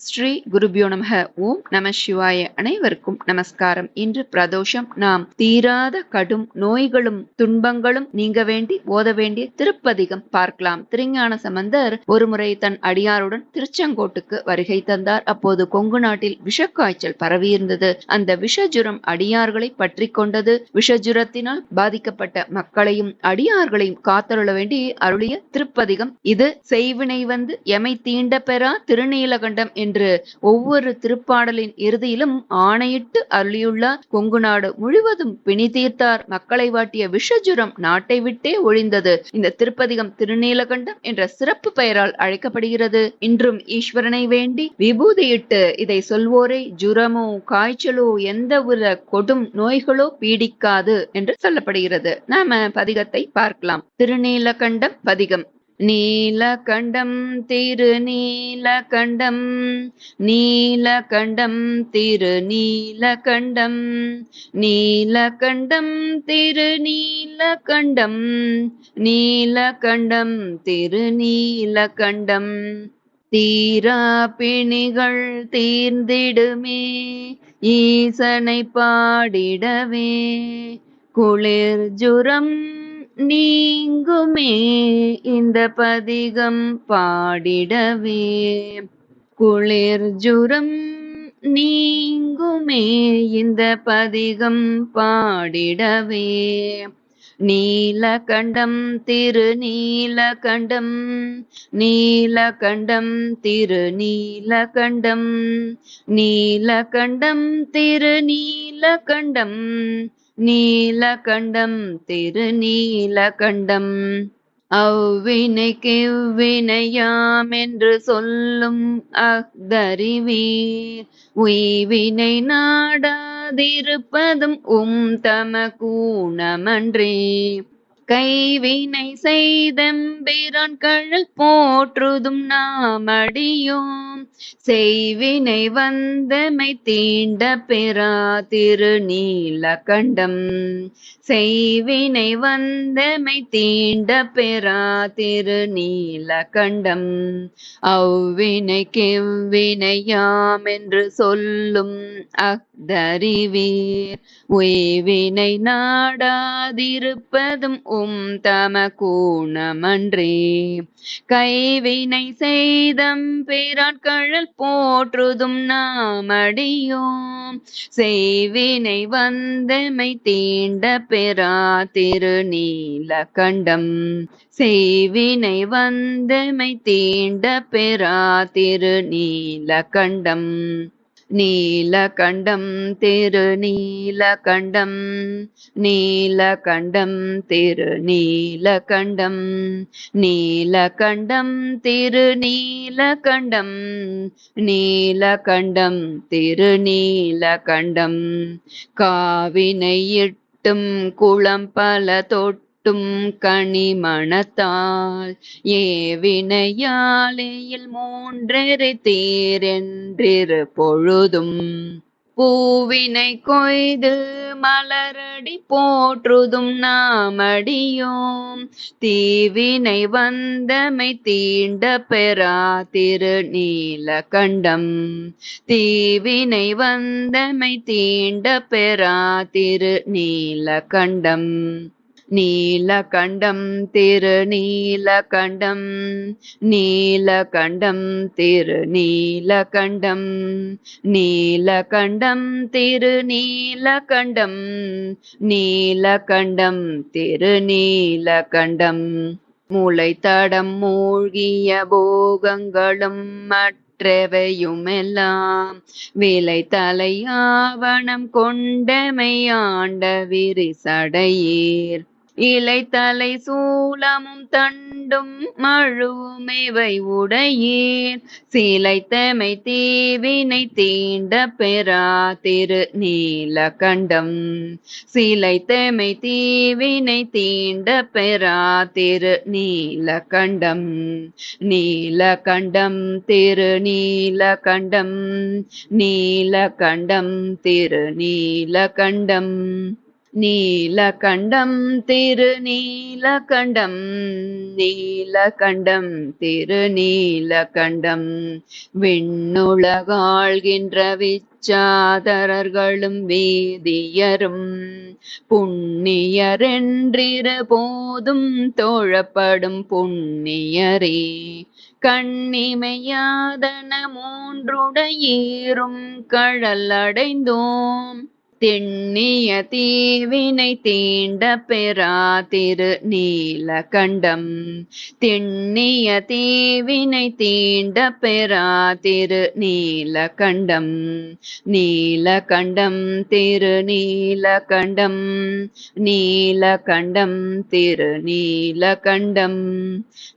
ஸ்ரீ குருபியோ நமக. ஓம் நம சிவாய. அனைவருக்கும் நமஸ்காரம். இன்று பிரதோஷம். நாம் தீராத கடும் நோய்களும் துன்பங்களும் நீங்க வேண்டி ஓத வேண்டிய திருப்பதிகம் பார்க்கலாம். திருஞான சம்பந்தர் ஒருமுறை தன் அடியாருடன் திருச்செங்கோட்டுக்கு வருகை தந்தார். அப்போது கொங்கு நாட்டில் விஷக்காய்ச்சல் பரவியிருந்தது அந்த விஷஜுரம் அடியார்களை பற்றி கொண்டது. விஷஜுரத்தினால் பாதிக்கப்பட்ட மக்களையும் அடியார்களையும் காத்தருள வேண்டி அருளிய திருப்பதிகம். இது செய்வினை வந்து எமை தீண்ட பெறா திருநீலகண்டம் என்று ஒவ்வொரு திருப்பாடலின் இறுதியிலும் ஆணையிட்டு அருளியுள்ளார் கொங்கு நாடு முழுவதும் பிணி தீர்த்தார். மக்களை வாட்டிய விஷஜுரம் நாட்டை விட்டே ஒழிந்தது. இந்த திருப்பதிகம் திருநீலகண்டம் என்ற சிறப்பு பெயரால் அழைக்கப்படுகிறது. இன்றும் ஈஸ்வரனை வேண்டி விபூதியிட்டு இதை சொல்வோரை ஜுரமோ காய்ச்சலோ எந்த ஒரு கொடும் நோய்களோ பீடிக்காது என்று சொல்லப்படுகிறது. நாம பதிகத்தை பார்க்கலாம். திருநீலகண்டம் பதிகம். நீலகண்டம் திருநீலகண்டம் நீலகண்டம் திருநீலகண்டம் நீலகண்டம் திருநீலகண்டம் நீலகண்டம் திருநீலகண்டம். தீரா பிணிகள் தீர்ந்திடுமே ஈசனை பாடிடவே குளிர் ஜுரம் நீங்குமே இந்த பதிகம் பாடிடவே. குளிர் ஜுரம் நீங்குமே இந்த பதிகம் பாடிடவே. நீலகண்டம் திருநீலகண்டம் நீலகண்டம் திருநீலகண்டம் நீலகண்டம் திருநீலகண்டம் நீலகண்டம் திருநீலகண்டம். அவ்வினைக்கு இவ்வினையாம் என்று சொல்லும் அஃதறிவீர். உய்வினை நாடாதிருப்பதும் உம் தமக்கூணமன்றே கைவினை செய்தம்பிரான் கழல் போற்றுதும் நாமடியோம். செய்வினை வந்தமை தீண்ட பெறா திருநீலகண்டம் செய்வினை வந்தமை தீண்ட பெறா திருநீலகண்டம் அவ்வினைக்கு எவ்வினையாம் என்று சொல்லும் தறிவீர் உய்வினை நாடாதிருப்பதும் உம் தம கூணமன்றே கைவினை செய்தம் பிறான் கழல் போற்றுதும் நாமடியோம். செய்வினை வந்தமை தீண்ட பெறா திருநீல கண்டம். செய்வினை வந்தமை தீண்ட பெறா திருநீல கண்டம். நீலகண்டம் திரு நீலகண்டம் நீலகண்டம் திரு நீலகண்டம் நீலகண்டம் திரு நீலகண்டம் நீலகண்டம் திரு நீலகண்டம் காவினையிட்டும் குளம் பல தொட்டு மட்டும் கனிமணத்தால் ஏவினையாலேயில் மூன்றரை தேரென்றிரு பொழுதும் பூவினை கொய்து மலரடி போற்றுதும் நாமடியோம் தீவினை வந்தமை தீண்ட பெறா திரு நீலகண்டம் தீவினை வந்தமை தீண்ட பெறா திரு நீலகண்டம் நீலகண்டம் திருநீலகண்டம் நீலகண்டம் திருநீலகண்டம் நீலகண்டம் திருநீலகண்டம் நீலகண்டம் திருநீலகண்டம் மூளைத்தடம் மூழ்கிய போகங்களும் மற்றவையுமெல்லாம் விலை தலையாவணம் கொண்டமையாண்ட விரிசடையீர் இலைத்தலை சூலமும் தண்டும் மழுவுமைவை உடையீர் சிலைத்தமை தீவினை தீண்ட பெறா திரு நீலகண்டம். சிலைத்தமை தீவினை தீண்ட பெறா திரு நீலகண்டம். நீலகண்டம் திரு நீலகண்டம். நீலகண்டம் திரு நீலகண்டம். நீலகண்டம் திருநீலகண்டம் நீலகண்டம் திருநீலகண்டம். விண்ணுலகாழ்கின்ற விச்சாதரர்களும் வேதியரும் புண்ணியரென்றிரு போதும் தோழப்படும் புண்ணியரே. கண்ணிமையாதன மூன்றுடையீரும் கழல் திண்ணிய தீவினை தீண்ட பெறா திரு நீலகண்டம் திண்ணிய தீவினை தீண்ட பெறா திரு நீலகண்டம் நீலகண்டம் திரு நீலகண்டம் நீலகண்டம் திரு நீலகண்டம்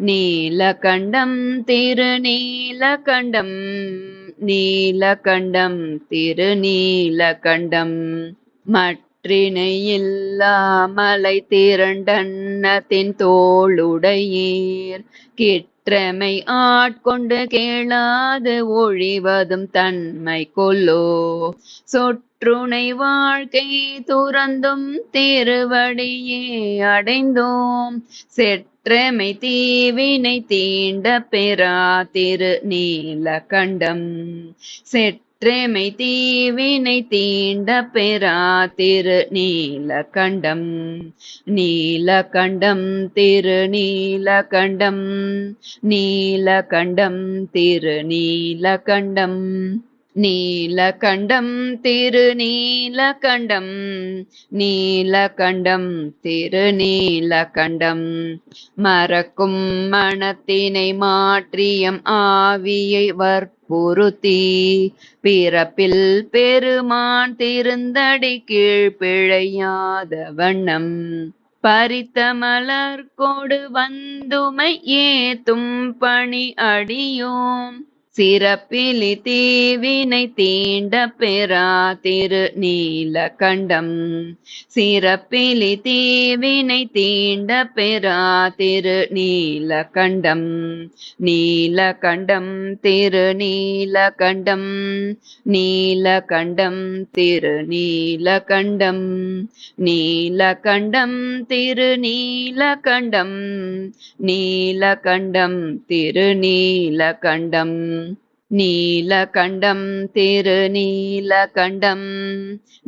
நீலகண்டம் திரு நீலகண்டம் நீலகண்டம் திருநீலகண்டம். மற்றினையில்லா மலை திரண்டன்னத்தின் தோளுடையீர். கிற்றமை ஆட்கொண்டு கேளாது ஒழிவதும் தன்மை கொல்லோ. சொற்றுணை வாழ்க்கை துறந்தும் திருவடியே அடைந்தோம். செற்றமை தீவினை தீண்ட பெறா திரு நீலகண்டம். செற்றமை தீவினை தீண்ட பெறா திரு நீலகண்டம். நீலகண்டம் திரு நீலகண்டம். நீலகண்டம் திரு நீலகண்டம். நீலகண்டம் திரு நீலகண்டம். நீலகண்டம் திரு நீலகண்டம். மறக்கும் மனத்தினை மாற்றியம் ஆவியை வற்ப வற்புறுத்தி பிறப்பில் பெருமான் திருந்தடி கீழ் பிழையாத வண்ணம். பறித்த மலர் கொடு வந்துமை ஏத்தும் பணி அடியோம். சிறப்பிலி தீவினை தீண்ட பெறா திரு நீலகண்டம் சிறப்பிலி தீவினை தீண்ட பெறா திரு நீலகண்டம் நீலகண்டம் திரு நீலகண்டம் நீலகண்டம் திரு நீலகண்டம் நீலகண்டம் திரு நீலகண்டம் நீலகண்டம் திரு நீலகண்டம் நீலகண்டம் திரு நீலகண்டம்.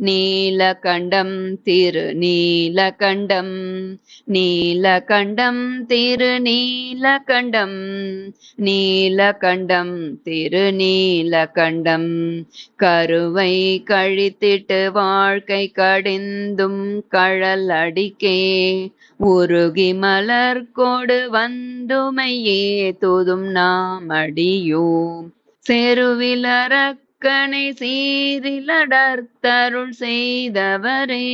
நீலகண்டம் திரு நீலகண்டம். நீலகண்டம் திரு நீலகண்டம். நீலகண்டம் திரு நீலகண்டம். கருவை கழித்திட்டு வாழ்க்கை கடிந்தும் கழலடிக்கே உருகி மலர் கொடு வந்துமையே. துதும் நாம் அடியோம் செருவிலரக்கனை சீரிலடர்த்தருள் செய்தவரே.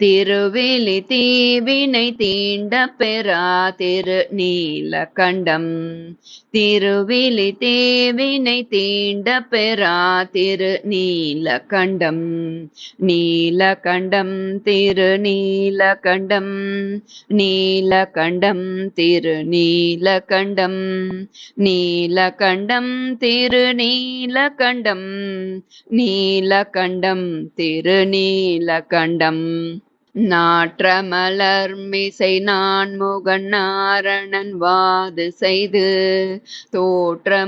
திருவிழி தீவினை தீண்ட பெறா திரு நீலகண்டம் திருவிழி தேவினை தீண்ட பெறா திரு நீலகண்டம் நீலகண்டம் திரு நீலகண்டம் நீலகண்டம் திரு நீலகண்டம் நீலகண்டம் திரு நீலகண்டம் நீலகண்டம் திரு நீலகண்டம் நாற்றமலர் மிசை நான் முகன் நாரணன் வாது செய்து தோற்றமுடையடியும்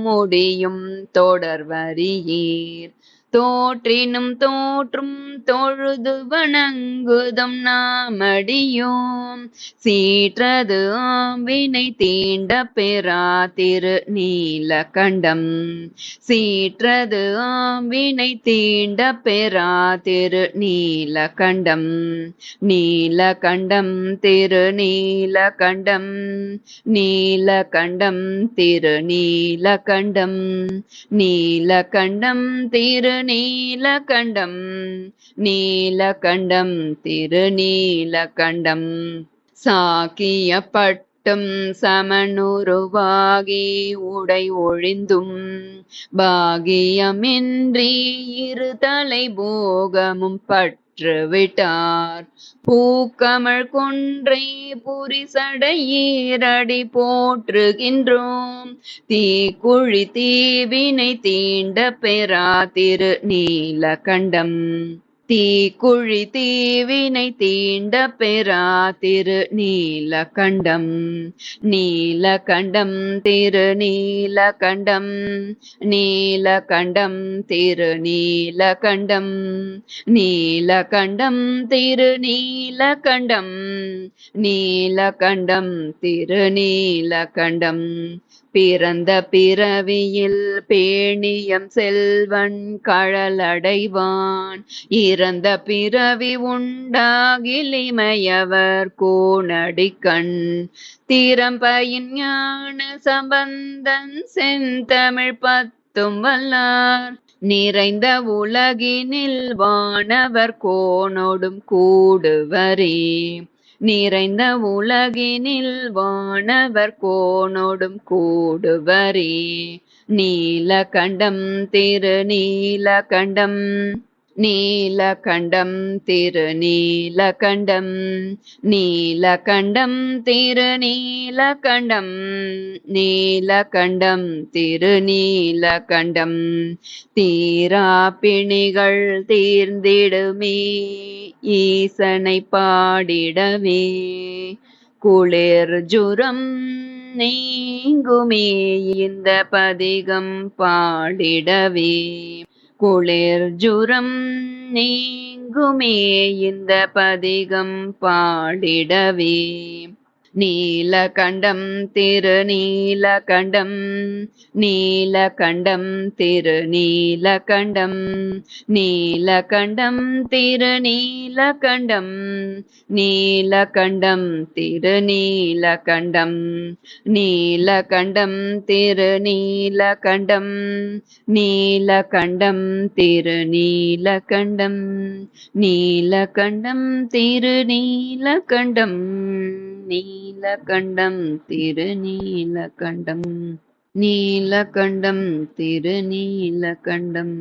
முடியும் தொடர்வரியீர் தோற்றினும் தோற்றும் தொழுது வணங்குதம் நாமடியோம் சீற்றது ஆம்பினை தீண்ட பெறா திரு நீலகண்டம் சீற்றது ஆம்பினை தீண்ட பெறா திரு நீலகண்டம் நீலகண்டம் திரு நீலகண்டம் நீலகண்டம் திரு நீலகண்டம் நீலகண்டம் திரு நீலகண்டம் நீலகண்டம் திருநீலகண்டம். சாக்கியப்பட்ட பட்டும் சமனுருவாகி உடை ஒழிந்தும் பாகியமின்றி இருதலை போகமும் பட் பற்று விட்டார். பூக்கமழ் கொன்றை புரிசடையீரடி போற்றுகின்றோம். தீக்குழி தீவினை தீண்ட பெறா திரு நீலகண்டம் தீக்குழி தீவினை தீண்ட பெறா திரு நீலகண்டம் நீலகண்டம் திரு நீலகண்டம் நீலகண்டம் திரு நீலகண்டம் நீலகண்டம் திரு நீலகண்டம் நீலகண்டம் திரு நீலகண்டம் பிறந்த பிறவியில் பேணியம் செல்வன் கழலடைவான். இறந்த பிறவி உண்டாகிலிமையவர் கோணடிக்கண் திறம்பயின் ஞான சம்பந்தன் செந்தமிழ் பத்தும் வல்லார். நிறைந்த உலகினில் வானவர் கோணோடும் கூடுவரே. நிறைந்த உலகினில் வானவர் கோனோடும் கூடுவரே. நீலகண்டம் திரு நீலகண்டம் திருநீலகண்டம். நீலகண்டம் திருநீலகண்டம். நீலகண்டம் திருநீலகண்டம். தீரா பிணிகள் தீர்ந்திடுமே ஈசனை பாடிடவே. குளிர் ஜுரம் நீங்குமே இந்த பதிகம் பாடிடவே. குளிர் ஜுரம் நீங்குமே இந்த பதிகம் பாடிடவே. நீலகண்டம் திருநீலகண்டம். நீலகண்டம் திருநீலகண்டம். நீலகண்டம் திருநீலகண்டம். நீலகண்டம் திருநீலகண்டம். நீலகண்டம் திருநீலகண்டம். நீலகண்டம் திருநீலகண்டம். நீலகண்டம் திருநீலகண்டம். நீ நீலகண்டம் திருநீலகண்டம். நீலகண்டம் திருநீலகண்டம்.